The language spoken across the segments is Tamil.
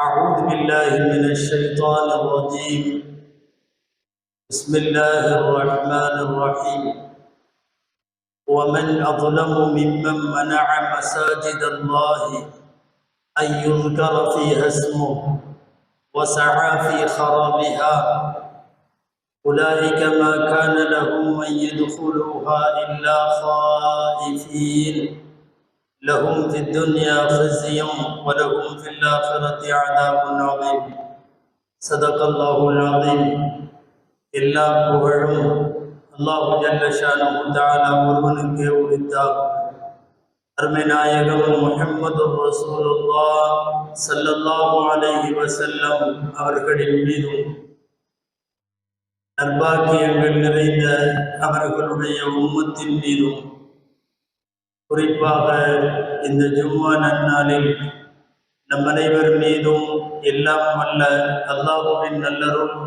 أعوذ بالله من الشيطان الرجيم. بسم الله الرحمن الرحيم. ومن أظلم ممن منع مساجد الله أن يذكر فيها اسمه وسعى في خرابها. أولئك ما كان لهم أن يدخلوها إلا خائفين. لهم في الدنيا خزي ولهم في الآخرة عذاب عظيم صدق الله العظيم எல்லா புகழும் அல்லாஹு ஜல்ல ஷானஹு தஆலா ஒருவனுக்கே உரித்தாகும் அருமை நாயகம் முஹம்மது ரசூலுல்லாஹ் ஸல்லல்லாஹு அலைஹி வஸல்லம் அவர்களின் மீதும் நற்பாக்கியங்கள் நிறைந்த அவர்களுடைய உம்மத்தின் மீதும் குறிப்பாக இந்த ஜும்மா நன்னாளில் நம் அனைவர் மீதும் எல்லாம் வல்ல அல்லாஹுவின் நல்லரும்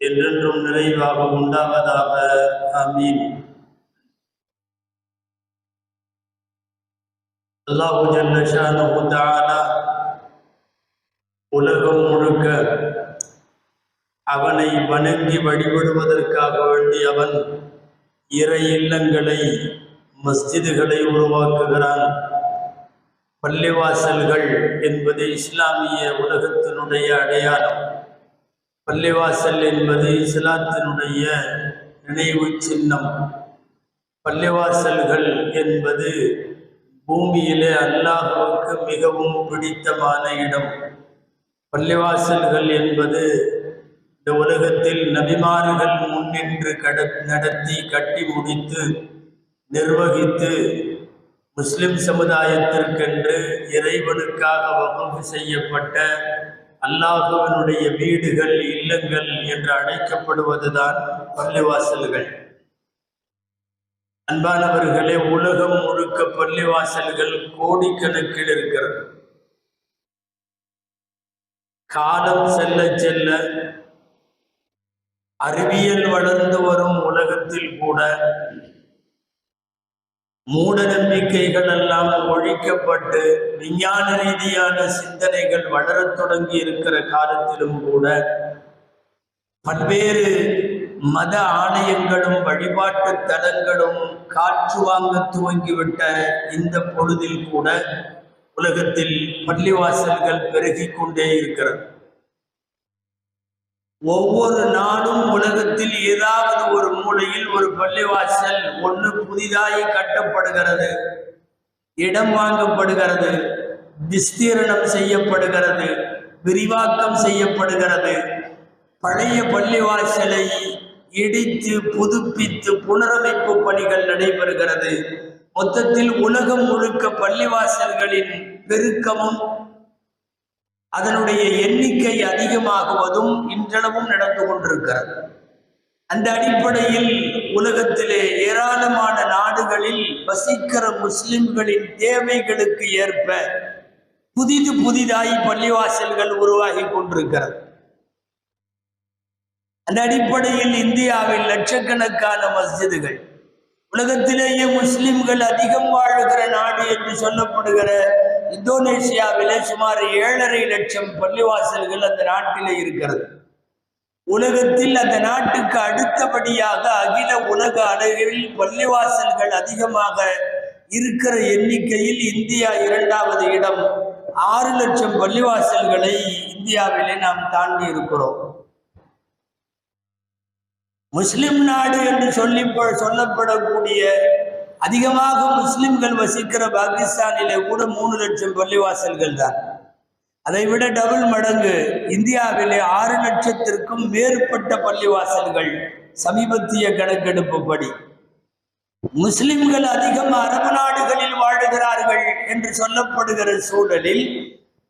என்றென்றும் நிறைவாக உண்டாவதாக. ஆமீன். அல்லாஹு ஜல்லஷானு உலகம் முழுக்க அவனை வணங்கி வழிபடுவதற்காக வேண்டி அவன் இறை இல்லங்களை மஸ்ஜிதுகளை உருவாக்குகிறான். பள்ளிவாசல்கள் என்பது இஸ்லாமிய உலகத்தினுடைய அடையாளம். பள்ளிவாசல் என்பது இஸ்லாத்தினுடைய நினைவு சின்னம். பள்ளிவாசல்கள் என்பது பூமியிலே அல்லாஹுவுக்கு மிகவும் பிடித்தமான இடம். பள்ளிவாசல்கள் என்பது இந்த உலகத்தில் நபிமார்கள் முன்னின்று கட நடத்தி கட்டி முடித்து நிர்வகித்து முஸ்லிம் சமுதாயத்திற்கென்று இறைவனுக்காக வகுப்பு செய்யப்பட்ட அல்லாஹுவனுடைய வீடுகள் இல்லங்கள் என்று அழைக்கப்படுவதுதான் பள்ளிவாசல்கள். அன்பானவர்களே உலகம் முழுக்க பள்ளிவாசல்கள் கோடிக்கணக்கில் இருக்கிறது. காலம் செல்ல செல்ல அறிவியல் வளர்ந்து வரும் உலகத்தில் கூட மூட நம்பிக்கைகள் எல்லாம் ஒழிக்கப்பட்டு விஞ்ஞான ரீதியான சிந்தனைகள் வளரத் தொடங்கி இருக்கிற காலத்திலும் கூட பல்வேறு மத ஆலயங்களும் வழிபாட்டு தலங்களும் காற்று வாங்க துவங்கிவிட்ட இந்த பொழுதில் கூட உலகத்தில் பள்ளிவாசல்கள் பெருகிக் கொண்டே இருக்கிறது. ஒவ்வொரு நாளும் உலகத்தில் ஏதாவது ஒரு மூலையில் ஒரு பள்ளிவாசல் ஒன்று புதிதாய் கட்டப்படுகிறது இடம் வாங்கப்படுகிறது விஸ்தீரணம் செய்யப்படுகிறது விரிவாக்கம் செய்யப்படுகிறது. பழைய பள்ளிவாசலை இடித்து புதுப்பித்து புனரமைப்பு பணிகள் நடைபெறுகிறது. மொத்தத்தில் உலகம் முழுக்க பள்ளிவாசல்களின் பெருக்கமும் அதனுடைய எண்ணிக்கை அதிகமாகுவதும் இன்றளவும் நடந்து கொண்டிருக்கிறது. அந்த அடிப்படையில் உலகத்திலே ஏராளமான நாடுகளில் வசிக்கிற முஸ்லிம்களின் தேவைகளுக்கு ஏற்ப புதிது புதிதாய் பள்ளிவாசல்கள் உருவாகி கொண்டிருக்கிறது. அந்த அடிப்படையில் இந்தியாவில் லட்சக்கணக்கான மஸ்ஜிதுகள் உலகத்திலேயே முஸ்லிம்கள் அதிகம் வாழுகிற நாடு என்று சொல்லப்படுகிற இந்தோனேசியாவிலே சுமார் ஏழரை லட்சம் பள்ளிவாசல்கள் அந்த நாட்டிலே இருக்கிறது. உலகத்தில் அந்த நாட்டுக்கு அடுத்தபடியாக அகில உலக அளவில் பள்ளிவாசல்கள் அதிகமாக இருக்கிற எண்ணிக்கையில் இந்தியா இரண்டாவது இடம். ஆறு லட்சம் பள்ளிவாசல்களை இந்தியாவிலே நாம் தாண்டி இருக்கிறோம். முஸ்லிம் நாடு என்று சொல்லி சொல்லப்படக்கூடிய அதிகமாக முஸ்லிம்கள் வசிக்கிற பாகிஸ்தானிலே கூட மூணு லட்சம் பள்ளிவாசல்கள் தான். அதை விட டபுள் மடங்கு இந்தியாவிலே ஆறு லட்சத்திற்கும் மேற்பட்ட பள்ளிவாசல்கள் சமீபத்திய கணக்கெடுப்புப்படி முஸ்லிம்கள் அதிகம் அரபு நாடுகளில் வாழுகிறார்கள் என்று சொல்லப்படுகிற சூழலில்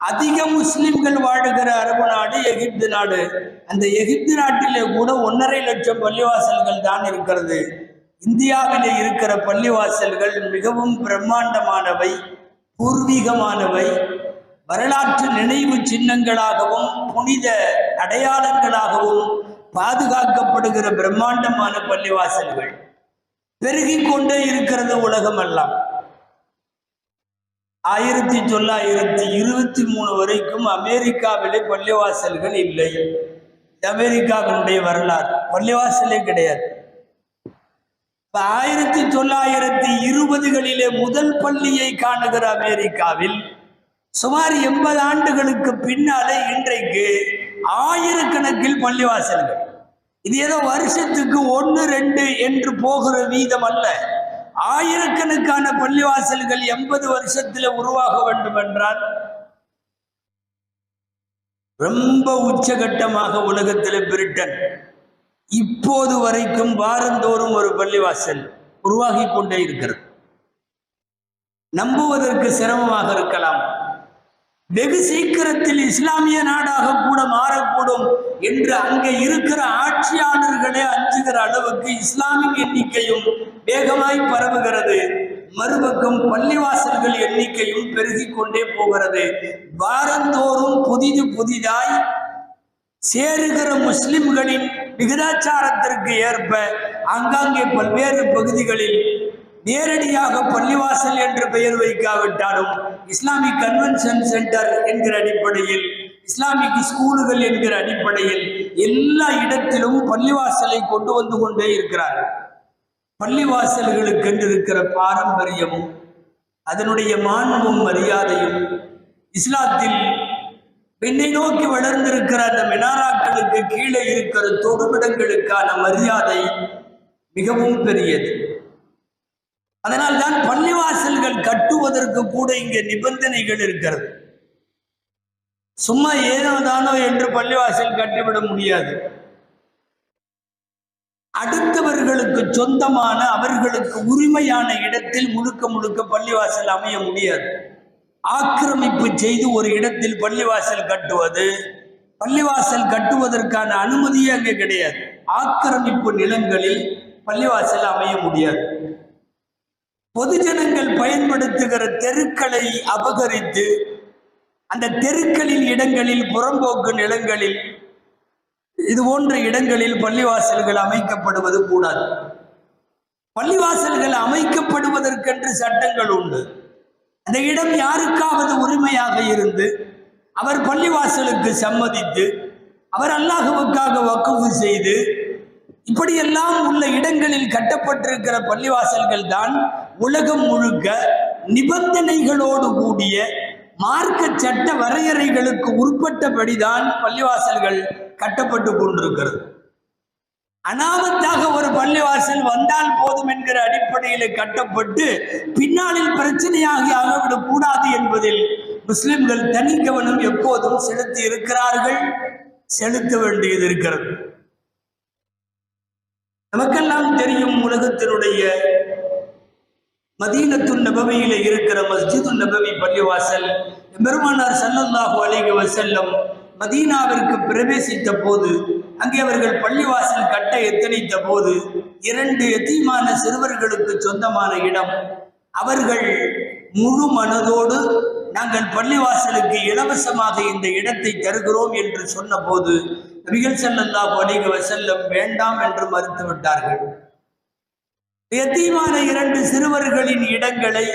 அதிக முஸ்லிம்கள் வாழுகிற அரபு நாடு எகிப்து நாடு. அந்த எகிப்து நாட்டிலே கூட ஒன்றரை லட்சம் பள்ளிவாசல்கள் தான் இருக்கிறது. இந்தியாவிலே இருக்கிற பள்ளிவாசல்கள் மிகவும் பிரம்மாண்டமானவை பூர்வீகமானவை. வரலாற்று நினைவு சின்னங்களாகவும் புனித அடையாளங்களாகவும் பாதுகாக்கப்படுகிற பிரம்மாண்டமான பள்ளிவாசல்கள். பெருகி கொண்டே இருக்கிறது உலகம் எல்லாம் ஆயிரத்தி தொள்ளாயிரத்தி இருபத்தி மூணு வரைக்கும் அமெரிக்காவிலே பள்ளிவாசல்கள் இல்லை. அமெரிக்காவினுடைய வரலாறு. பள்ளிவாசலே கிடையாது. ஆயிரத்தி தொள்ளாயிரத்தி இருபதுகளிலே முதல் பள்ளியை காணுகிற அமெரிக்காவில் சுமார் எண்பது ஆண்டுகளுக்கு பின்னாலே இன்றைக்கு ஆயிரக்கணக்கில் பள்ளிவாசல்கள். இது ஏதோ வருஷத்துக்கு ஒன்று ரெண்டு என்று போகிற வீதம் அல்ல. ஆயிரக்கணக்கான பள்ளிவாசல்கள் எண்பது வருஷத்தில் உருவாக வேண்டும் என்றால் ரொம்ப உச்சகட்டமாக உலகத்தில் பிரிட்டன் இப்போது வரைக்கும் வாரந்தோறும் ஒரு பள்ளிவாசல் உருவாகி கொண்டே இருக்கிறது. நம்புவதற்கு சிரமமாக இருக்கலாம். வெகு சீக்கிரத்தில் இஸ்லாமிய நாடாக கூட மாறக்கூடும் என்று அங்கே இருக்கிற ஆட்சியாளர்களே அஞ்சுகிற அளவுக்கு இஸ்லாமிக் எண்ணிக்கையும் வேகமாய் பரவுகிறது. மறுபக்கம் பள்ளிவாசல்கள் எண்ணிக்கையும் பெருகிக் கொண்டே போகிறது. வாரந்தோறும் புதிது புதிதாய் சேருகிற முஸ்லிம்களின் விகிதாச்சாரத்திற்கு ஏற்ப ஆங்காங்கே பல்வேறு பகுதிகளில் நேரடியாக பள்ளிவாசல் என்று பெயர் வைக்காவிட்டாலும் இஸ்லாமிக் கன்வென்ஷன் சென்டர் என்கிற அடிப்படையில் இஸ்லாமிக் ஸ்கூலுகள் என்கிற அடிப்படையில் எல்லா இடத்திலும் பள்ளிவாசலை கொண்டு வந்து கொண்டே இருக்கிறார். பள்ளிவாசல்களுக்கு இருக்கிற பாரம்பரியமும் அதனுடைய மாண்பும் மரியாதையும் இஸ்லாத்தில் பெண்ணை நோக்கி வளர்ந்திருக்கிற அந்த மினாராக்களுக்கு கீழே இருக்கிற தொடுமிடங்களுக்கான மரியாதை மிகவும் பெரியது. அதனால் தான் பள்ளிவாசல்கள் கட்டுவதற்கு கூட இங்கே நிபந்தனைகள் இருக்கிறது. சும்மா ஏனோ தானோ என்று பள்ளிவாசல் கட்டிவிட முடியாது. அடுத்தவர்களுக்கு சொந்தமான அவர்களுக்கு உரிமையான இடத்தில் முழுக்க முழுக்க பள்ளிவாசல் அமைய முடியாது. ஆக்கிரமிப்பு செய்து ஒரு இடத்தில் பள்ளிவாசல் கட்டுவது பள்ளிவாசல் கட்டுவதற்கான அனுமதியே அங்கே கிடையாது. ஆக்கிரமிப்பு நிலங்களில் பள்ளிவாசல் அமைய முடியாது. பொதுஜனங்கள் பயன்படுத்துகிற தெருக்களை அபகரித்து அந்த தெருக்களின் இடங்களில் புறம்போக்கு நிலங்களில் இது போன்ற இடங்களில் பள்ளிவாசல்கள் அமைக்கப்படுவது கூடாது. பள்ளிவாசல்கள் அமைக்கப்படுவதற்கென்று சட்டங்கள் உண்டு. அந்த இடம் யாருக்காவது உரிமையாக இருந்து அவர் பள்ளிவாசலுக்கு சம்மதித்து அவர் அல்லாஹுவுக்காக வக்குவு செய்து இப்படியெல்லாம் உள்ள இடங்களில் கட்டப்பட்டிருக்கிற பள்ளிவாசல்கள் தான் உலகம் முழுக்க நிபந்தனைகளோடு கூடிய மார்க்க சட்ட வரையறைகளுக்கு உட்பட்டபடிதான் பள்ளிவாசல்கள் கட்டப்பட்டு கொண்டிருக்கிறது. அனாமத்தாக ஒரு பள்ளிவாசல் வந்தால் போதும் என்கிற அடிப்படையில் கட்டப்பட்டு பின்னாளில் பிரச்சனையாகி ஆகிவிடக் கூடாது என்பதில் முஸ்லிம்கள் தனி கவனம் எப்போதும் செலுத்தி இருக்கிறார்கள் செலுத்த வேண்டியது இருக்கிறது. நமக்கெல்லாம் தெரியும் உலகத்தினுடைய மதீனத்து நபவியில இருக்கிற மஸ்ஜிது நபவி பள்ளிவாசல். பெருமானார் ஸல்லல்லாஹு அலைஹி வஸல்லம் மதீனாவிற்கு பிரவேசித்த போது அங்கே அவர்கள் பள்ளிவாசல் கட்ட எத்தனித்த போது இரண்டு எத்தீமான சிறுவர்களுக்கு சொந்தமான இடம். அவர்கள் முழு மனதோடு நாங்கள் பள்ளிவாசலுக்கு இலவசமாக இந்த இடத்தை தருகிறோம் என்று சொன்னபோது நபிகள் ஸல்லல்லாஹு வணிக வசல்லம் வேண்டாம் என்று மறுத்துவிட்டார்கள். எத்தீமான இரண்டு சிறுவர்களின் இடங்களை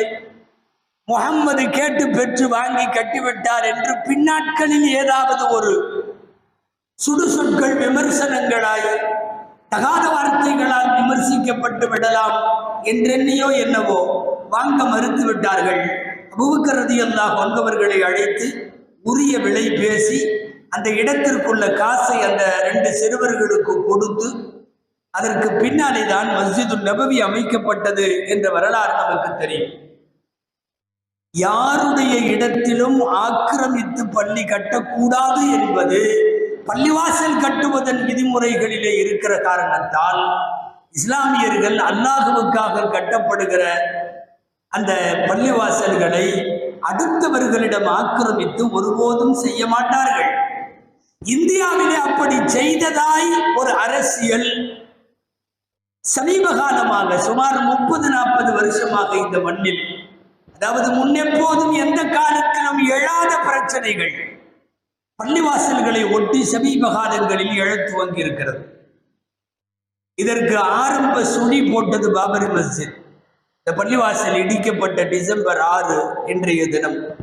முகம்மது கேட்டு பெற்று வாங்கி கட்டிவிட்டார் என்று பின்னாட்களில் ஏதாவது ஒரு சுடுசொற்கள் விமர்சனங்களாய் தகாத வார்த்தைகளால் விமர்சிக்கப்பட்டு விடலாம் என்றென்னையோ என்னவோ வாங்க மறுத்து விட்டார்கள். அபுபக்கரதி அல்லாஹ் வந்தவர்களை அழைத்து உரிய விலை பேசி அந்த இடத்திற்குள்ள காசை அந்த ரெண்டு சிறுவர்களுக்கு கொடுத்து அதற்கு பின்னாலே தான் மஸ்ஜிது நபவி அமைக்கப்பட்டது என்ற வரலாறு நமக்கு தெரியும். யாருடைய இடத்திலும் ஆக்கிரமித்து பள்ளி கட்டக்கூடாது என்பது பள்ளிவாசல் கட்டுவதன் விதிமுறைகளிலே இருக்கிற காரணத்தால் இஸ்லாமியர்கள் அல்லாஹுவுக்காக கட்டப்படுகிற அந்த பள்ளிவாசல்களை அடுத்தவர்களிடம் ஆக்கிரமித்து ஒருபோதும் செய்ய மாட்டார்கள். இந்தியாவிலே அப்படி செய்ததாய் ஒரு அரசியல் சமீப காலமாக சுமார் முப்பது நாற்பது வருஷமாக இந்த மண்ணில் அதாவது முன்னெப்போதும் எந்த காலத்திலும் எழாத பிரச்சனைகள். பள்ளிவாசல்களை ஒட்டி சமீப காலங்களில் எழத் துவங்கியிருக்கிறது. இதற்கு ஆரம்ப சுழி போட்டது பாபரி மஸ்ஜித். இந்த பள்ளிவாசல் இடிக்கப்பட்ட டிசம்பர் ஆறு இன்றைய தினம்.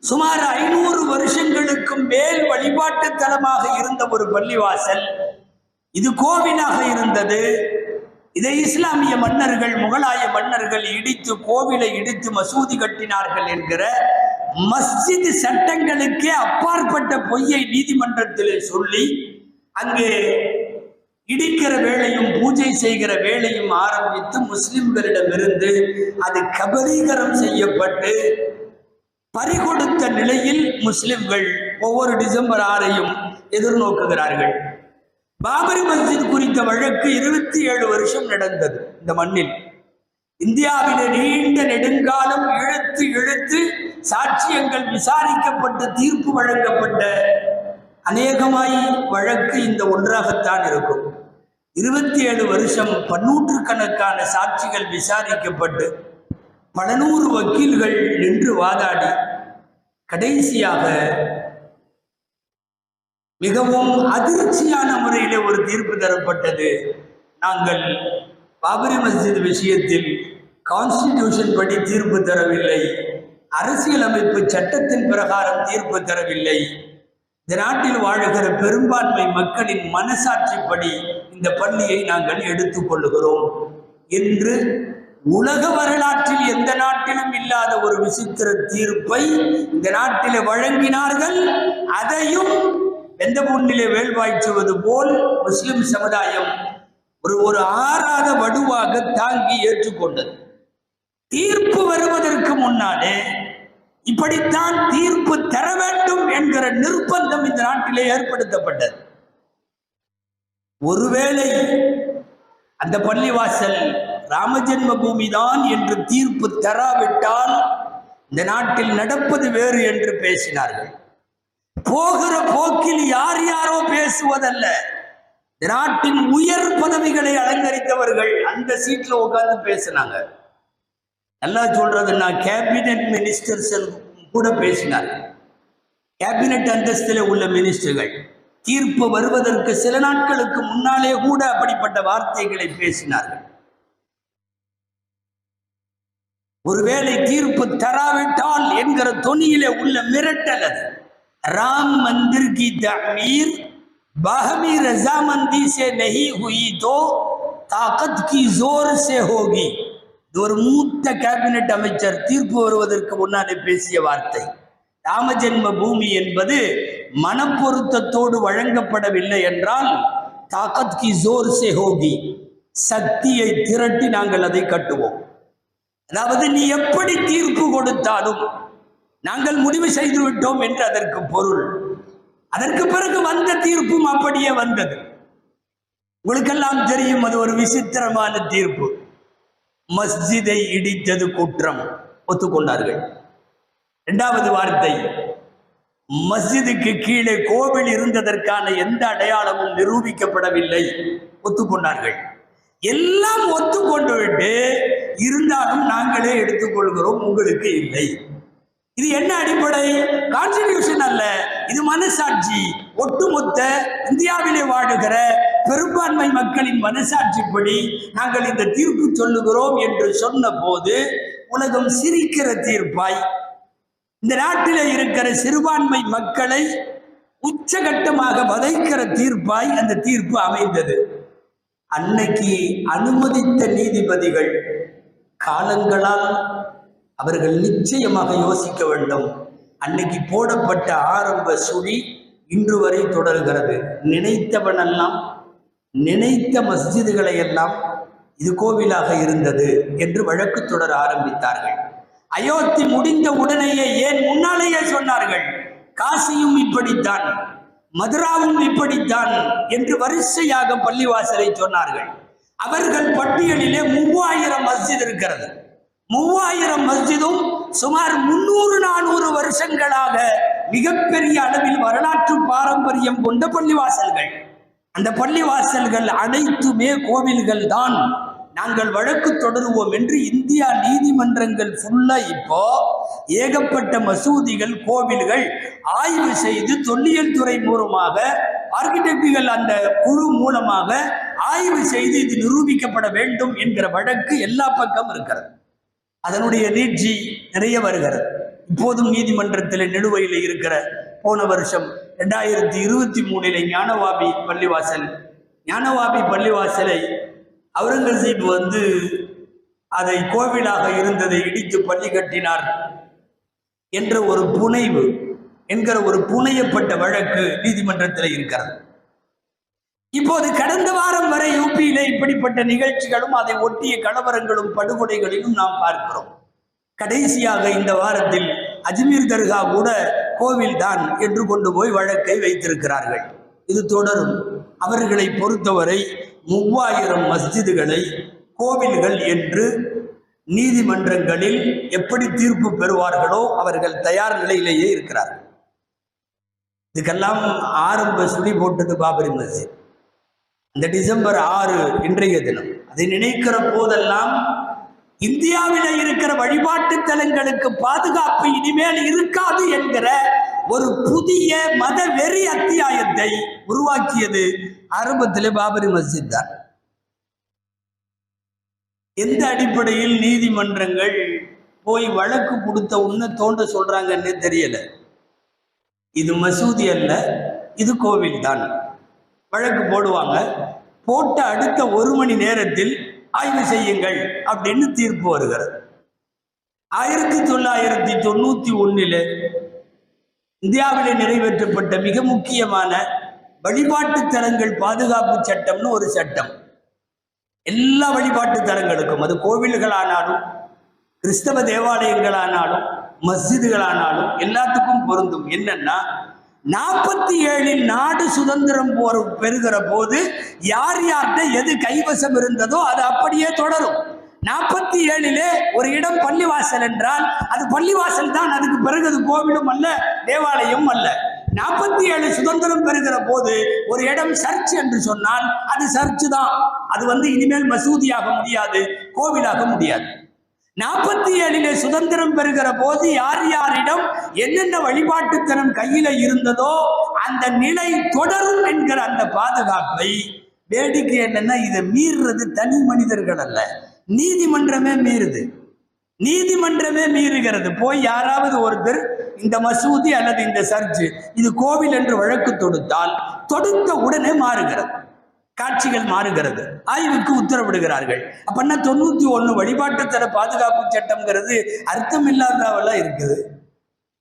சுமார் ஐநூறு வருஷங்களுக்கும் மேல் வழிபாட்டு தலமாக இருந்த ஒரு பள்ளிவாசல் இது கோவிலாக இருந்தது. இதை இஸ்லாமிய மன்னர்கள் முகலாய மன்னர்கள் இடித்து கோவிலை இடித்து மசூதி கட்டினார்கள் என்கிற மஸ்ஜித் சட்டங்களுக்கே அப்பாற்பட்ட பொய்யை நீதிமன்றத்தில் சொல்லி அங்கே இடிக்கிற வேளையும் பூஜை செய்கிற வேலையும் ஆரம்பித்து முஸ்லிம்களிடமிருந்து அது கபலீகரம் செய்யப்பட்டு பறிகொடுத்த நிலையில் முஸ்லிம்கள் ஒவ்வொரு டிசம்பர் ஆறையும் எதிர்நோக்குகிறார்கள். பாபரி மஸ்ஜித் குறித்த வழக்கு இருபத்தி ஏழு வருஷம் நடந்தது இந்த மண்ணில். இந்தியாவிலே நீண்ட நெடுங்காலம் இழுத்து இழுத்து சாட்சியங்கள் விசாரிக்கப்பட்டு தீர்ப்பு வழங்கப்பட்ட அநேகமாய் வழக்கு இந்த ஒன்றாகத்தான் இருக்கும். இருபத்தி ஏழு வருஷம் பன்னூற்றுக்கணக்கான சாட்சிகள் விசாரிக்கப்பட்டு பல நூறு வக்கீல்கள் நின்று வாதாடி கடைசியாக மிகவும் அதிர்ச்சியான முறையில் ஒரு தீர்ப்பு தரப்பட்டது. நாங்கள் பாபரி மஸ்ஜித் விஷயத்தில் கான்ஸ்டிடியூஷன் படி தீர்ப்பு தரவில்லை. அரசியலமைப்பு சட்டத்தின் பிரகாரம் தீர்ப்பு தரவில்லை. இந்த நாட்டில் வாழுகிற பெரும்பான்மை மக்களின் மனசாட்சிப்படி இந்த பள்ளியை நாங்கள் எடுத்துக்கொள்ளுகிறோம் என்று உலக வரலாற்றில் எந்த நாட்டிலும் இல்லாத ஒரு விசித்திர தீர்ப்பை இந்த நாட்டில் வழங்கினார்கள். அதையும் எந்த முன்னிலே வேள்வாய்ச்சுவது போல் முஸ்லிம் சமுதாயம் ஒரு ஒரு ஆறாத வடுவாக தாங்கி ஏற்றுக்கொண்டது. தீர்ப்பு வருவதற்கு முன்னாலே இப்படித்தான் தீர்ப்பு தர வேண்டும் என்கிற நிர்பந்தம் இந்த நாட்டிலே ஏற்படுத்தப்பட்டது. ஒருவேளை அந்த பள்ளிவாசல் ராமஜென்ம பூமி தான் என்று தீர்ப்பு தராவிட்டால் இந்த நாட்டில் நடப்பது வேறு என்று பேசினார்கள். போகிற போக்கில் யார் யாரோ பேசுவதல்ல. நாட்டின் உயர் பதவிகளை அலங்கரித்தவர்கள் அந்த சீட்ல உட்கார்ந்து பேசினாங்க. நல்லா சொல்றதுன்னா கேபினெட் மினிஸ்டர்ஸ் கூட பேசினார் கேபினெட் அந்தஸ்தில் உள்ள மினிஸ்டர்கள் தீர்ப்பு வருவதற்கு சில நாட்களுக்கு முன்னாலே கூட அப்படிப்பட்ட வார்த்தைகளை பேசினார்கள். ஒருவேளை தீர்ப்பு தராவிட்டால் என்கிற தொனியிலே உள்ள மிரட்டல் அது. राम मंदिर की तमीर बाहमी रजामंदी से नहीं हुई तो ताकत की जोर से होगी இது ஒரு மூத்த கேபினெட் அமைச்சர் தீர்ப்பு வருவதற்கு முன்னாலே பேசிய வார்த்தை ராமஜென்ம பூமி என்பது மனப்பொருத்தத்தோடு வழங்கப்படவில்லை என்றால் தாக்கத் கி ஜோர் சே ஹோகி சக்தியை திரட்டி நாங்கள் அதை கட்டுவோம் அதாவது நீ எப்படி தீர்ப்பு கொடுத்தாலும் நாங்கள் முடிவு செய்து விட்டோம் என்று அதற்கு பொருள். அதற்கு பிறகு வந்த தீர்ப்பும் அப்படியே வந்தது. உங்களுக்கெல்லாம் தெரியும் அது ஒரு விசித்திரமான தீர்ப்பு. மஸ்ஜிதை இடித்தது குற்றம். ஒத்துக்கொண்டார்கள். இரண்டாவது வார்த்தை மஸ்ஜிதுக்கு கீழே கோவில் இருந்ததற்கான எந்த அடையாளமும் நிரூபிக்கப்படவில்லை. ஒத்துக்கொண்டார்கள். எல்லாம் ஒத்துக்கொண்டு விட்டு இருந்தாலும் நாங்களே எடுத்துக்கொள்கிறோம் உங்களுக்கு இல்லை. இது என்ன அடிப்படை? கான்ஸ்டிடியூஷன் அல்ல. இது மனசாட்சி. ஒட்டுமொத்த இந்தியாவிலே வாழுகிற பெரும்பான்மை மக்களின் மனசாட்சிப்படி நாங்கள் இந்த தீர்ப்பு சொல்லுகிறோம் என்று சொன்ன போது உலகம் சிரிக்கிற தீர்ப்பாய் இந்த நாட்டிலே இருக்கிற சிறுபான்மை மக்களை உச்சகட்டமாக வதைக்கிற தீர்ப்பாய் அந்த தீர்ப்பு அமைந்தது. அன்னைக்கு அனுமதித்த நீதிபதிகள் காலங்களால் அவர்கள் நிச்சயமாக யோசிக்க வேண்டும். அன்னைக்கு போடப்பட்ட ஆரம்ப சுழி இன்று வரை தொடர்கிறது. நினைத்தவனெல்லாம் நினைத்த மஸ்ஜிதுகளை எல்லாம் இது கோவிலாக இருந்தது என்று வழக்கு தொடர ஆரம்பித்தார்கள். அயோத்தி முடிந்த உடனேயே ஏன் முன்னாலேயே சொன்னார்கள்? காசியும் இப்படித்தான் மதுராவும் இப்படித்தான் என்று வரிசையாக பள்ளிவாசலை சொன்னார்கள். அவர்கள் பட்டியலிலே மூவாயிரம் மஸ்ஜித் இருக்கிறது. மூவாயிரம் மஸ்ஜிதும் சுமார் முன்னூறு நானூறு வருஷங்களாக மிகப்பெரிய அளவில் வரலாற்று பாரம்பரியம் கொண்ட பள்ளிவாசல்கள். அந்த பள்ளிவாசல்கள் அனைத்துமே கோவில்கள் தான். நாங்கள் வழக்கு தொடருவோம் என்று இந்தியா நீதிமன்றங்கள் ஃபுல்லா இப்போ ஏகப்பட்ட மசூதிகள் கோவில்கள் ஆய்வு செய்து தொல்லியல் துறை மூலமாக ஆர்கிடெக்டுகள் அந்த குழு மூலமாக ஆய்வு செய்து இது நிரூபிக்கப்பட வேண்டும் என்கிற வழக்கு எல்லா பக்கம் இருக்கிறது. அதனுடைய நீட்சி நிறைய வருகிறது. இப்போதும் நீதிமன்றத்தில் நிலுவையில் இருக்கிற போன வருஷம் ரெண்டாயிரத்தி இருபத்தி மூணில் ஞானவாபி பள்ளிவாசல் ஞானவாபி பள்ளிவாசலை அவுரங்கசீப் வந்து அதை கோவிலாக இருந்ததை இடித்து பள்ளி கட்டினார் என்ற ஒரு புனைவு என்கிற ஒரு புனையப்பட்ட வழக்கு நீதிமன்றத்தில் இருக்கிறது. இப்போது கடந்த வாரம் வரை யூபியிலே இப்படிப்பட்ட நிகழ்ச்சிகளும் அதை ஒட்டிய கலவரங்களும் படுகொலைகளிலும் நாம் பார்க்கிறோம். கடைசியாக இந்த வாரத்தில் அஜ்மீர் தர்கா கூட கோவில் தான் என்று கொண்டு போய் வழக்கை வைத்திருக்கிறார்கள். இது தொடரும். அவர்களை பொறுத்தவரை மூவாயிரம் மஸ்ஜிதுகளை கோவில்கள் என்று நீதிமன்றங்களில் எப்படி தீர்ப்பு பெறுவார்களோ அவர்கள் தயார் நிலையிலேயே இருக்கிறார்கள். இதுக்கெல்லாம் ஆரம்ப சுழி போட்டது பாபரி மஸ்ஜித். இந்த டிசம்பர் ஆறு இன்றைய தினம். அதை நினைக்கிற போதெல்லாம் இந்தியாவில் இருக்கிற வழிபாட்டு தலங்களுக்கு பாதுகாப்பு இனிமேல் இருக்காது என்கிற ஒரு புதிய மத வெறி அத்தியாயத்தை உருவாக்கியது ஆரம்பத்திலே பாபரி மஸ்ஜித் தான். எந்த அடிப்படையில் நீதிமன்றங்கள் போய் வழக்கு கொடுத்த உன்ன தோண்ட சொல்றாங்கன்னு தெரியல. இது மசூதி அல்ல இது கோவில் தான். வழக்கு போடுவாங்க. போட்ட அடுத்த ஒரு மணி நேரத்தில் ஆய்வு செய்யுங்கள் அப்படின்னு தீர்ப்பு வருகிறது. ஆயிரத்தி தொள்ளாயிரத்தி தொண்ணூத்தி ஒன்றில் இந்தியாவில் நிறைவேற்றப்பட்ட மிக முக்கியமான வழிபாட்டு தலங்கள் பாதுகாப்பு சட்டம்னு ஒரு சட்டம். எல்லா வழிபாட்டு தலங்களுக்கும் அது கோவில்களானாலும் கிறிஸ்தவ தேவாலயங்களானாலும் மஸ்ஜிதுகளானாலும் எல்லாத்துக்கும் பொருந்தும். என்னன்னா நாற்பத்தி ஏழில் நாடு சுதந்திரம் போர் பெறுகிற போது யார் யார்கிட்ட எது கைவசம் இருந்ததோ அது அப்படியே தொடரும். நாற்பத்தி ஏழிலே ஒரு இடம் பள்ளிவாசல் என்றால் அது பள்ளிவாசல் தான் அதுக்கு பிறகு அது கோவிலும் அல்ல தேவாலயம் அல்ல. நாற்பத்தி ஏழு சுதந்திரம் பெறுகிற போது ஒரு இடம் சர்ச் என்று சொன்னால் அது சர்ச் தான். அது வந்து இனிமேல் மசூதியாக முடியாது கோவிலாக முடியாது. நாற்பத்தி ஏழிலே சுதந்திரம் பெறுகிற போது யார் யாரிடம் என்னென்ன வழிபாட்டுத்தனம் கையில இருந்ததோ அந்த நிலை தொடரும் என்கிற அந்த பாதுகாப்பை வேடிக்கை என்னன்னா இதை மீறுறது தனி மனிதர்கள் அல்ல. நீதிமன்றமே மீறுது. நீதிமன்றமே மீறுகிறது. போய் யாராவது ஒருத்தர் இந்த மசூதி அல்லது இந்த சர்ச்சு இது கோவில் என்று வழக்கு தொடுத்தால் தொடுத்த உடனே மாறுகிறது. காட்சிகள் மாறுகிறது. ஆய்வுக்கு உத்தரவிடுகிறார்கள். அப்பன்னா தொண்ணூத்தி ஒண்ணு வழிபாட்டுத்தர பாதுகாப்பு சட்டம்ங்கிறது அர்த்தம் இல்லாதவெல்லாம் இருக்குது.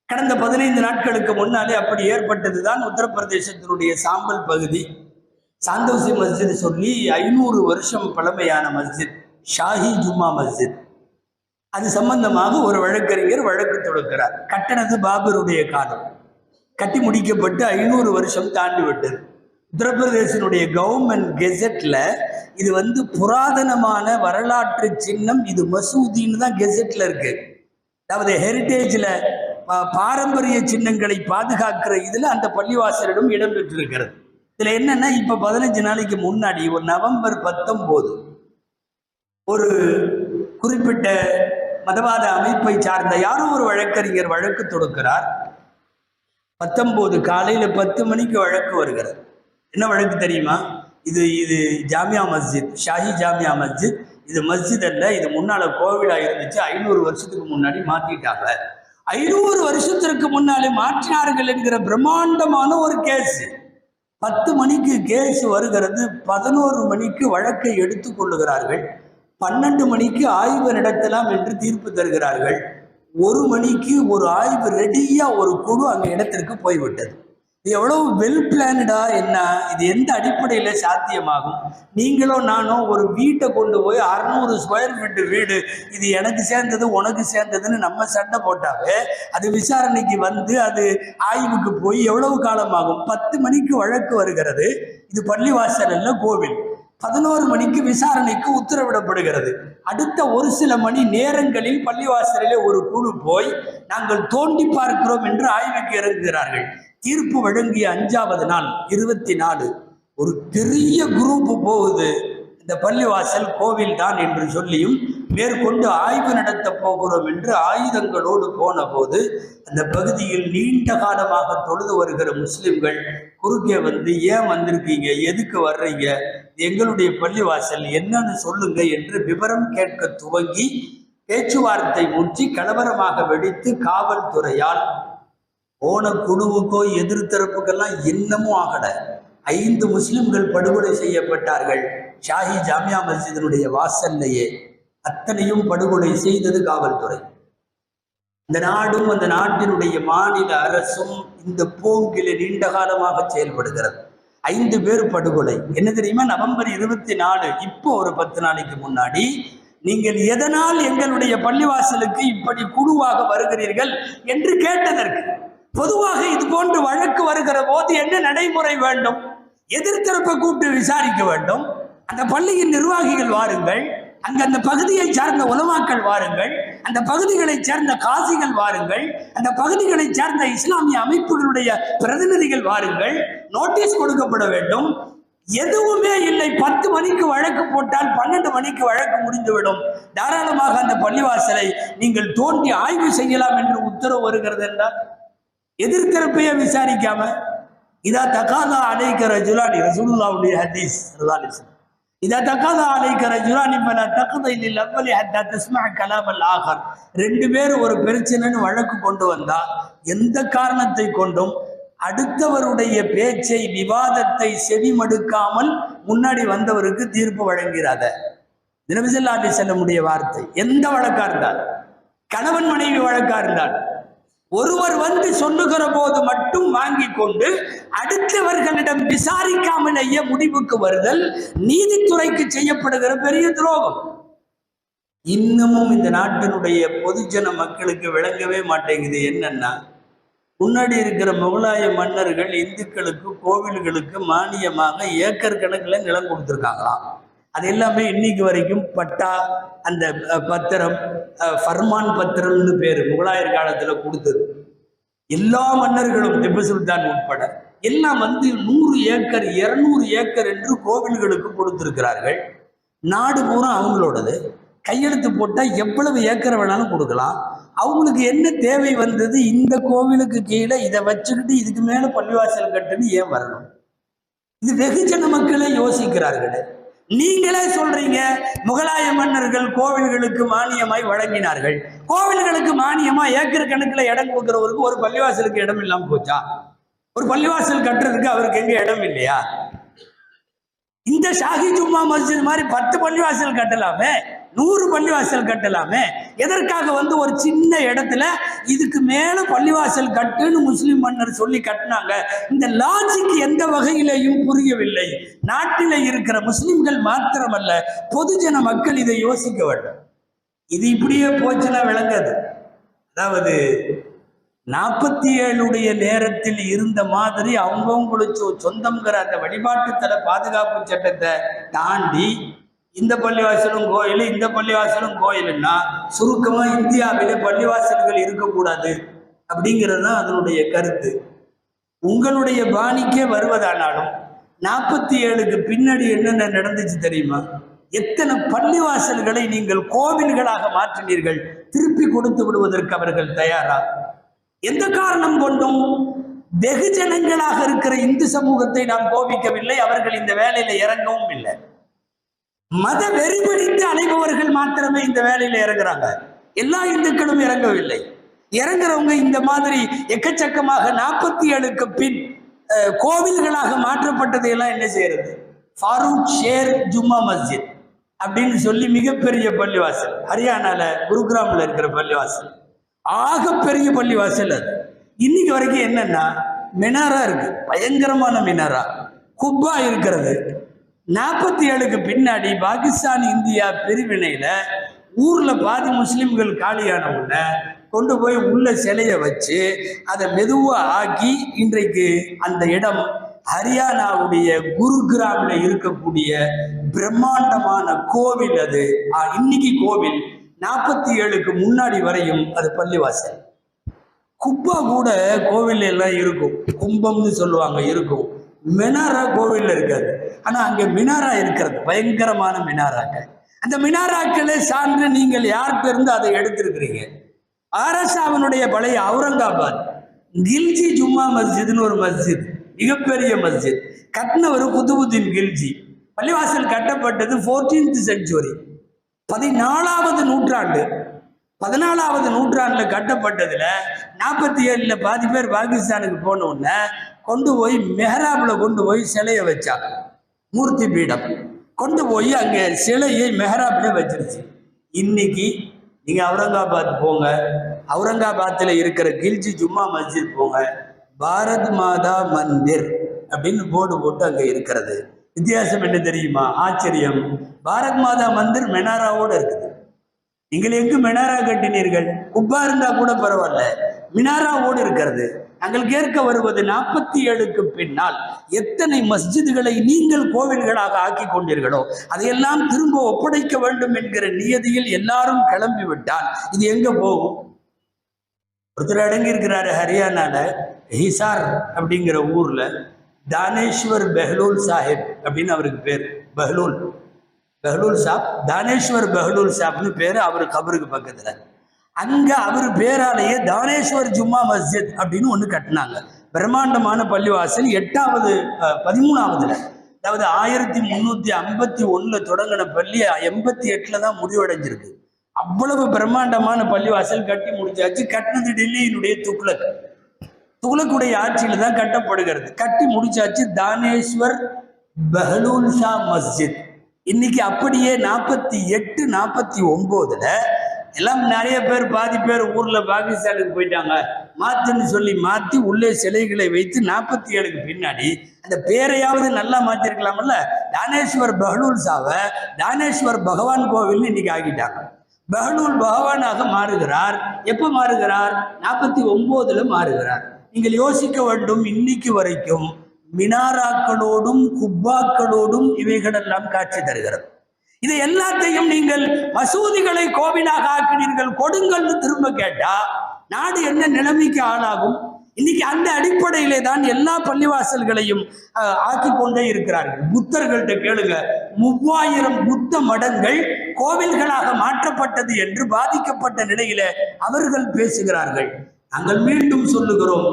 கடந்த பதினைந்து நாட்களுக்கு முன்னாலே அப்படி ஏற்பட்டது தான் உத்தரப்பிரதேசத்தினுடைய சாம்பல் பகுதி. சாந்தோசி மஸ்ஜித் சொல்லி ஐநூறு வருஷம் பழமையான மஸ்ஜித் ஷாஹி ஜும்மா மஸ்ஜித். அது சம்பந்தமாக ஒரு வழக்கறிஞர் வழக்கு தொடுக்கிறார். கட்டணது பாபருடைய காலம். கட்டி முடிக்கப்பட்டு ஐநூறு வருஷம் தாண்டி விட்டது உத்தரப்பிரதேசனுடைய கவர்மெண்ட் கெசட்டில் இது வந்து புராதனமான வரலாற்று சின்னம் இது மசூதின்னு தான் கெசட்டில் இருக்கு. அதாவது ஹெரிட்டேஜில் பாரம்பரிய சின்னங்களை பாதுகாக்கிற இதில் அந்த பள்ளிவாசலிடம் இடம்பெற்றிருக்கிறது. இதில் என்னென்னா இப்போ பதினஞ்சு நாளைக்கு முன்னாடி ஒரு நவம்பர் பத்தொம்போது ஒரு குறிப்பிட்ட மதவாத அமைப்பை சார்ந்த யாரோ ஒரு வழக்கறிஞர் வழக்கு தொடுக்கிறார். பத்தொம்போது காலையில் பத்து மணிக்கு வழக்கு வருகிறது. என்ன வழக்கு தெரியுமா? இது இது ஜாமியா மஸ்ஜித் ஷாஹி ஜாமியா மஸ்ஜித். இது மஸ்ஜித் அல்ல இது முன்னால கோவிலா இருந்துச்சு ஐநூறு வருஷத்துக்கு முன்னாடி மாத்திட்டாங்க. ஐநூறு வருஷத்திற்கு முன்னாலே மாற்றினார்கள் என்கிற பிரம்மாண்டமான ஒரு கேஸ். பத்து மணிக்கு கேஸ் வருகிறது பதினோரு மணிக்கு வழக்கை எடுத்துக் கொள்ளுகிறார்கள். பன்னெண்டு மணிக்கு ஆய்வு நடத்தலாம் என்று தீர்ப்பு தருகிறார்கள். ஒரு மணிக்கு ஒரு ஆய்வு ரெடியா ஒரு குழு அந்த இடத்திற்கு போய்விட்டது. இது எவ்வளவு வெல் பிளான்டா என்ன? இது எந்த அடிப்படையில் சாத்தியமாகும்? நீங்களோ நானும் ஒரு வீட்டை கொண்டு போய் அறுநூறு ஸ்கொயர் ஃபீட்டு வீடு இது எனக்கு சேர்ந்தது உனக்கு சேர்ந்ததுன்னு நம்ம சண்டை போட்டாவே அது விசாரணைக்கு வந்து அது ஆய்வுக்கு போய் எவ்வளவு காலமாகும்? பத்து மணிக்கு வழக்கு வருகிறது. இது பள்ளிவாசல் அல்ல கோவில். பதினோரு மணிக்கு விசாரணைக்கு உத்தரவிடப்படுகிறது. அடுத்த ஒரு சில மணி நேரங்களில் பள்ளிவாசலிலே ஒரு குழு போய் நாங்கள் தோண்டி பார்க்கிறோம் என்று ஆய்வுக்கு இறங்குகிறார்கள். தீர்ப்பு வழங்கிய அஞ்சாவது நாள் இருபத்தி நாலு. ஒரு பெரிய குரூப் போகுது. இந்த பள்ளிவாசல் கோவில் தான் என்று சொல்லியும் மேற்கொண்டு ஆய்வு நடத்த போகிறோம் என்று ஆயுதங்களோடு போன போது அந்த பகுதியில் நீண்ட காலமாக தொழுது வருகிற முஸ்லிம்கள் குறுக்கே வந்து ஏன் வந்திருக்கீங்க? எதுக்கு வர்றீங்க? எங்களுடைய பள்ளிவாசல் என்னன்னு சொல்லுங்க என்று விவரம் கேட்க துவங்கி பேச்சுவார்த்தை முற்றி கலவரமாக வெடித்து காவல்துறையால் போன குழுவுக்கோ எதிர்த்தரப்புக்கெல்லாம் இன்னமும் ஆகல. ஐந்து முஸ்லிம்கள் படுகொலை செய்யப்பட்டார்கள். ஷாஹி ஜாமியா மஸ்ஜிதினுடைய வாசல்லையே அத்தனையும் படுகொலை செய்தது காவல்துறை. இந்த நாடும் அந்த நாட்டினுடைய மாநில அரசும் இந்த போங்கில நீண்ட காலமாக செயல்படுகிறது. ஐந்து பேர் படுகொலை. என்ன தெரியுமா? நவம்பர் இருபத்தி நாலு. இப்போ ஒரு பத்து நாளைக்கு முன்னாடி நீங்கள் எதனால் எங்களுடைய பள்ளிவாசலுக்கு இப்படி குழுவாக வருகிறீர்கள் என்று கேட்டதற்கு பொதுவாக இது போன்று வழக்கு வருகிற போது என்ன நடைமுறை வேண்டும்? எதிர்த்தரப்பை கூப்பிட்டு விசாரிக்க வேண்டும். அந்த பள்ளியின் நிர்வாகிகள் வாருங்கள். அங்க அந்த பகுதியை சார்ந்த உலமாக்கள் வாருங்கள். அந்த பகுதிகளைச் சேர்ந்த காசிகள் வாருங்கள். அந்த பகுதிகளைச் சேர்ந்த இஸ்லாமிய அமைப்புகளுடைய பிரதிநிதிகள் வாருங்கள். நோட்டீஸ் கொடுக்கப்பட வேண்டும். எதுவுமே இல்லை. பத்து மணிக்கு வழக்கு போட்டால் பன்னெண்டு மணிக்கு வழக்கு முடிந்துவிடும். தாராளமாக அந்த பள்ளிவாசலை நீங்கள் தோண்டி ஆய்வு செய்யலாம் என்று உத்தரவு வருகிறது என்றால் எதிர்த்தரப்பையே விசாரிக்காம இதா தகாதா அலைக்கிற ஜுலானி ரசூல்லாவுடைய ஹதீஸ் இதா தகாதா அலைக்கிற ஜுலானி பல தகுதை இதில் அவ்வளி ஹத்தா தஸ்மா கலாமல் ஆகர். ரெண்டு பேர் ஒரு பிரச்சனைன்னு வழக்கு கொண்டு வந்தா எந்த காரணத்தை கொண்டும் அடுத்தவருடைய பேச்சை விவாதத்தை செவிமடுக்காமல் முன்னாடி வந்தவருக்கு தீர்ப்பு வழங்கிறாத. தினபிசல்லாதி செல்லமுடைய வார்த்தை எந்த வழக்கா இருந்தால் கணவன் மனைவி வழக்கா இருந்தால் ஒருவர் வந்து சொல்லுகிற போது மட்டும் வாங்கி கொண்டு அடுத்தவர்களிடம் விசாரிக்காமலேயே முடிவுக்கு வருதல் நீதித்துறைக்கு செய்யப்படுகிற பெரிய துரோகம். இன்னமும் இந்த நாட்டினுடைய பொதுஜன மக்களுக்கு விளங்கவே மாட்டேங்குது. என்னன்னா முன்னாடி இருக்கிற முகலாய மன்னர்கள் இந்துக்களுக்கு கோவில்களுக்கு மானியமாக ஏக்கர் கணக்கில் நிலம் கொடுத்துருக்காங்களாம். அது எல்லாமே இன்னைக்கு வரைக்கும் பட்டா அந்த பத்திரம் ஃபர்மான் பத்திரம்னு பேர் முகலாயர் காலத்தில் கொடுத்தது. எல்லா மன்னர்களும் திப்பு சுல்தான் உட்பட எல்லாம் வந்து நூறு ஏக்கர் இருநூறு ஏக்கர் என்று கோவில்களுக்கு கொடுத்திருக்கிறார்கள். நாடு பூரா அவங்களோடது. கையெழுத்து போட்டால் எவ்வளவு ஏக்கர் வேணாலும் கொடுக்கலாம். அவங்களுக்கு என்ன தேவை வந்தது? இந்த கோவிலுக்கு கீழே இதை வச்சுக்கிட்டு இதுக்கு மேலே பள்ளிவாசல் கட்டுன்னு ஏன் வரணும்? இது வெகுஜன மக்களே யோசிக்கிறார்களே. நீங்களே சொல்றீங்க முகலாய மன்னர்கள் கோவில்களுக்கு மானியமாய் வழங்கினார்கள். கோவில்களுக்கு மானியமா ஏக்கர் கணக்கில் இடம் கொடுக்கிறவருக்கு ஒரு பள்ளிவாசலுக்கு இடம் இல்லாம போச்சா? ஒரு பள்ளிவாசல் கட்டுறதுக்கு அவருக்கு எங்க இடம் இல்லையா? இந்த ஷாஹி ஜும்மா மஸ்ஜித் மாதிரி பத்து பள்ளிவாசல் கட்டலாமே? நூறு பள்ளிவாசல் கட்டலாமே? எதற்காக வந்து ஒரு சின்ன இடத்துல இதுக்கு மேல பள்ளிவாசல் கட்டுன்னு முஸ்லிம் மன்னர் சொல்லி கட்டினாங்க? இந்த லாஜிக் எந்த வகையிலையும் புரியவில்லை. நாட்டில் இருக்கிற முஸ்லிம்கள் மாத்திரமல்ல பொதுஜன மக்கள் இதை யோசிக்க வேண்டும். இது இப்படியே போச்சுன்னா விளங்காது. அதாவது நாற்பத்தி ஏழுடைய நேரத்தில் இருந்த மாதிரி அவங்கவுங்களுக்கு சொந்தங்கிற அந்த வழிபாட்டுத்தல பாதுகாப்பு சட்டத்தை தாண்டி இந்த பள்ளிவாசலும் கோயில் இந்த பள்ளிவாசலும் கோயிலுன்னா சுருக்கமாக இந்தியாவிலே பள்ளிவாசல்கள் இருக்கக்கூடாது அப்படிங்கிறது தான் அதனுடைய கருத்து. உங்களுடைய பாணிக்கே வருவதானாலும் நாற்பத்தி ஏழுக்கு பின்னாடி என்னென்ன நடந்துச்சு தெரியுமா? எத்தனை பள்ளிவாசல்களை நீங்கள் கோவில்களாக மாற்றினீர்கள் திருப்பி கொடுத்து விடுவதற்கு அவர்கள் தயாரா? எந்த காரணம் கொண்டும் வெகுஜனங்களாக இருக்கிற இந்து சமூகத்தை நாம் கோபிக்கவில்லை அவர்கள் இந்த வேலையில இறங்கவும் இல்லை. மத வெறிபிடித்து அலைபவர்கள் மாத்திரமே இந்த வேலையில இறங்குறாங்க. எல்லா இந்துக்களும் இறங்கவில்லை. இறங்குறவங்க இந்த மாதிரி எக்கச்சக்கமாக நாற்பத்தி ஏழுக்கு பின் கோவில்களாக மாற்றப்பட்டதை எல்லாம் என்ன செய்யறது? ஃபாரூக் ஷேர் ஜும்மா மஸ்ஜித் அப்படின்னு சொல்லி மிகப்பெரிய பள்ளிவாசல் ஹரியானால குருகிராமில் இருக்கிற பள்ளிவாசல். ஆகப்பெரிய பள்ளிவாசல் அது. இன்னைக்கு வரைக்கும் என்னன்னா மினாரா இருக்கு. பயங்கரமான மினாரா. குப்பா இருக்கிறது. நாற்பத்தி ஏழுக்கு பின்னாடி பாகிஸ்தான் இந்தியா பிரிவினையில ஊர்ல பாதி முஸ்லிம்கள் காலியான உடனே கொண்டு போய் உள்ள சிலையை வச்சு அதை மெதுவா ஆக்கி இன்றைக்கு அந்த இடம் ஹரியானாவுடைய குருகிராமில் இருக்கக்கூடிய பிரம்மாண்டமான கோவில் அது. இன்னைக்கு கோவில் நாற்பத்தி ஏழுக்கு முன்னாடி வரையும் அது பள்ளிவாசல். குப்பா கூட கோவில் எல்லாம் இருக்கும். கும்பம்னு சொல்லுவாங்க இருக்கும். மினாரா கோவிலில் இருக்காது ஆனால் அங்கே மினாரா இருக்கிறது. பயங்கரமான மினாராக்கள். அந்த மினாராக்களை சான்று நீங்கள் யார் இருந்து அதை எடுத்திருக்கிறீங்க? ஆரசாவினுடைய பழைய அவுரங்காபாத். கில்ஜி ஜும்மா மஸ்ஜித்னு ஒரு மஸ்ஜித். மிகப்பெரிய மஸ்ஜித். கட்டினவர் குதுபுதீன் கில்ஜி. பள்ளிவாசல் கட்டப்பட்டது 14th செஞ்சுரி பதினாலாவது நூற்றாண்டு. பதினாலாவது நூற்றாண்டில் கட்டப்பட்டதில் நாற்பத்தி ஏழில் பாதி பேர் பாகிஸ்தானுக்கு போன உடனே கொண்டு போய் மெஹராபில் கொண்டு போய் சிலையை வச்சாங்க மூர்த்தி பீடம். கொண்டு போய் அங்கே சிலையை மெஹராப்ல வச்சிருச்சு. இன்னைக்கு நீங்கள் அவுரங்காபாத் போங்க. அவுரங்காபாத்தில் இருக்கிற கில்ஜி ஜும்மா மஸ்ஜித் போங்க. பாரத் மாதா மந்திர் அப்படின்னு போர்டு போட்டு அங்கே இருக்கிறது. வித்தியாசம் என்ன தெரியுமா? ஆச்சரியம். பாரத் மாதா மந்திர் மெனாராவோடு இருக்குது. நீங்கள் எங்கு மினாரா கட்டினீர்கள்? குப்பா இருந்தால் கூட பரவாயில்ல. மினாராவோடு இருக்கிறது. நாங்கள் கேட்க வருவது நாற்பத்தி ஏழுக்கு பின்னால். எத்தனை மஸ்ஜிதுகளை நீங்கள் கோவில்களாக ஆக்கி கொண்டீர்களோ அதையெல்லாம் திரும்ப ஒப்படைக்க வேண்டும் என்கிற நியதியில் எல்லாரும் கிளம்பி விட்டால் இது எங்க போகும்? ஒருத்தர் அடங்கி இருக்கிறாரு ஹரியானால ஹிசார் அப்படிங்கிற ஊர்ல தானேஸ்வர் பெஹ்லூல் சாஹிப் அப்படின்னு அவருக்கு பேர். பெஹ்லூல். பெஹ்லூல் சாப் தானேஸ்வர் பெஹ்லூல் சாப்னு பேர் அவர் கபருக்கு பக்கத்துல. அங்க அவர் பேராலேயே தானேஸ்வர் ஜும்மா மஸ்ஜித் அப்படின்னு ஒன்று கட்டினாங்க. பிரம்மாண்டமான பள்ளிவாசல் எட்டாவது பதிமூணாவதுல. அதாவது ஆயிரத்தி முந்நூற்றி ஐம்பத்தி ஒன்றில் தொடங்கின பள்ளி எண்பத்தி எட்டில் தான் முடிவடைஞ்சிருக்கு. அவ்வளவு பிரம்மாண்டமான பள்ளிவாசல் கட்டி முடிச்சாச்சு. கட்டினது டெல்லியினுடைய துக்ளக். துக்ளக்குடைய ஆட்சியில் தான் கட்டப்படுகிறது. கட்டி முடிச்சாச்சு தானேஸ்வர் பெஹலூல் ஷா மஸ்ஜித். இன்னைக்கு அப்படியே நாற்பத்தி எட்டு நாற்பத்தி ஒம்போதுல எல்லாம் நிறைய பேர் பாதி பேர் ஊர்ல பாகிஸ்தானுக்கு போயிட்டாங்க. மாத்துன்னு சொல்லி மாத்தி உள்ளே சிலைகளை வைத்து நாற்பத்தி ஏழுக்கு பின்னாடி அந்த பேரையாவது நல்லா மாற்றிருக்கலாம்ல தானேஸ்வர் பஹலூல் சாவை தானேஸ்வர் பகவான் கோவில்னு இன்னைக்கு ஆகிட்டாங்க பஹலூல் பகவானாக மாறுகிறார். எப்ப மாறுகிறார்? நாற்பத்தி ஒம்போதுல மாறுகிறார். நீங்கள் யோசிக்க வேண்டும் இன்னைக்கு வரைக்கும் மினாராக்களோடும் குப்பாக்களோடும் இவைகளெல்லாம் காட்சி தருகிறது. இது எல்லாத்தையும் நீங்கள் மசூதிகளை கோவிலாக ஆக்கினீர்கள் கொடுங்கள்னு திரும்ப கேட்டா நாடு என்ன நிலைமைக்கு ஆளாகும்? இன்னைக்கு அந்த அடிப்படையிலே தான் எல்லா பள்ளிவாசல்களையும் ஆக்கி கொண்டே இருக்கிறார்கள். புத்தர்கள்ட்ட கேளுங்க. மூவாயிரம் புத்த மடங்கள் கோவில்களாக மாற்றப்பட்டது என்று பாதிக்கப்பட்ட நிலையில அவர்கள் பேசுகிறார்கள். நாங்கள் மீண்டும் சொல்லுகிறோம்.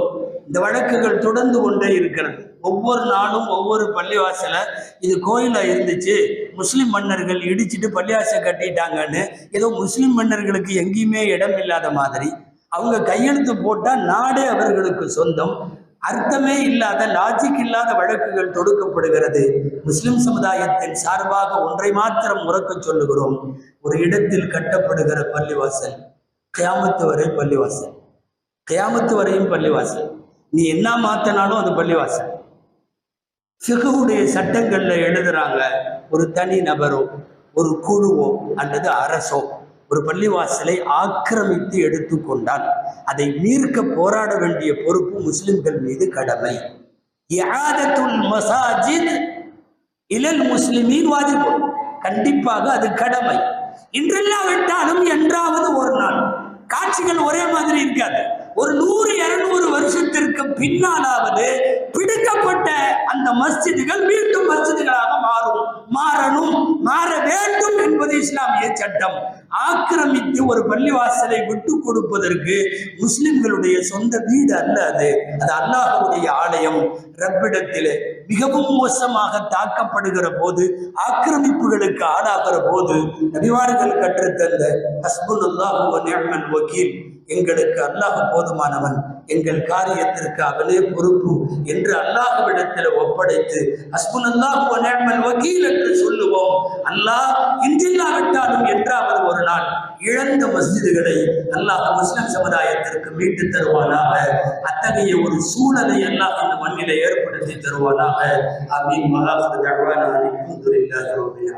இந்த வழக்குகள் தொடர்ந்து கொண்டே இருக்கிறது. ஒவ்வொரு நாளும் ஒவ்வொரு பள்ளிவாசல இது கோயிலா இருந்துச்சு. முஸ்லிம் மன்னர்கள் இடிச்சிட்டு பள்ளியாசை கட்டிட்டாங்கன்னு ஏதோ முஸ்லிம் மன்னர்களுக்கு எங்கேயுமே இடம் இல்லாத மாதிரி அவங்க கையெழுத்து போட்டால் நாடே அவர்களுக்கு சொந்தம். அர்த்தமே இல்லாத லாஜிக் இல்லாத வழக்குகள் தொடுக்கப்படுகிறது. முஸ்லிம் சமுதாயத்தின் சார்பாக ஒன்றை மாத்திரம் உறக்க சொல்லுகிறோம். ஒரு இடத்தில் கட்டப்படுகிற பள்ளிவாசல் கயாமத்து வரை பள்ளிவாசல். கயாமத்து வரையும் பள்ளிவாசல். நீ என்ன மாத்தினாலும் அது பள்ளிவாசல். ஃபிகுடைய சட்டங்களில் எழுதுறாங்க ஒரு தனி நபரோ ஒரு குழுவோ அல்லது அரசோ. ஒரு பள்ளிவாசலை ஆக்கிரமித்து எடுத்துக்கொண்டால் அதை மீர்க்க போராட வேண்டிய பொறுப்பு முஸ்லிம்கள் மீது கடமை. மசாஜித் இளல் முஸ்லிமின் வாஜிபு. கண்டிப்பாக அது கடமை. இன்றெல்லாம் விட்டாலும் என்றாவது ஒரு நாள். காட்சிகள் ஒரே மாதிரி இருக்காது. ஒரு நூறு இருநூறு வருஷத்திற்கு பின்னாலாவது பிடிக்கப்பட்ட அந்த மஸ்ஜிதுகள் மீண்டும் மஸ்ஜிதுகளாக மாறும். மாறணும். மாற வேண்டும் என்பது இஸ்லாமிய சட்டம். ஆக்கிரமித்து ஒரு பள்ளிவாசலை விட்டு கொடுப்பதற்கு முஸ்லிம்களுடைய சொந்த வீடு அல்ல அது. அது அல்லாஹ்வுடைய ஆலயம். ரப்பிடத்திலே மிகவும் மோசமாக தாக்கப்படுகிற போது ஆக்கிரமிப்புகளுக்கு ஆளாகிற போது நபிவார்கள் கற்றுத்தந்த ஹஸ்புல்லா வக்கீல் எங்களுக்கு அல்லாஹ் போதுமானவன். எங்கள் காரியத்திற்கு அவனே பொறுப்பு என்று அல்லாஹ்விடத்தில் ஒப்படைத்து ஹஸ்புனல்லாஹு அல்லாஹ் வக்கீல் என்று சொல்லுவோம். அல்லாஹ் இன்றில்லாவிட்டாலும் என்றாவது ஒரு நாள் இழந்த மஸ்ஜிதுகளை அல்லாஹ் முஸ்லிம் சமுதாயத்திற்கு மீட்டு தருவானாக. அத்தகைய ஒரு சூழலை அல்லாஹ் அந்த மண்ணில ஏற்படுத்தி தருவானாக. அமீன் மகாபுரி தகவான அல்ஹம்துலில்லாஹி ரப்பில்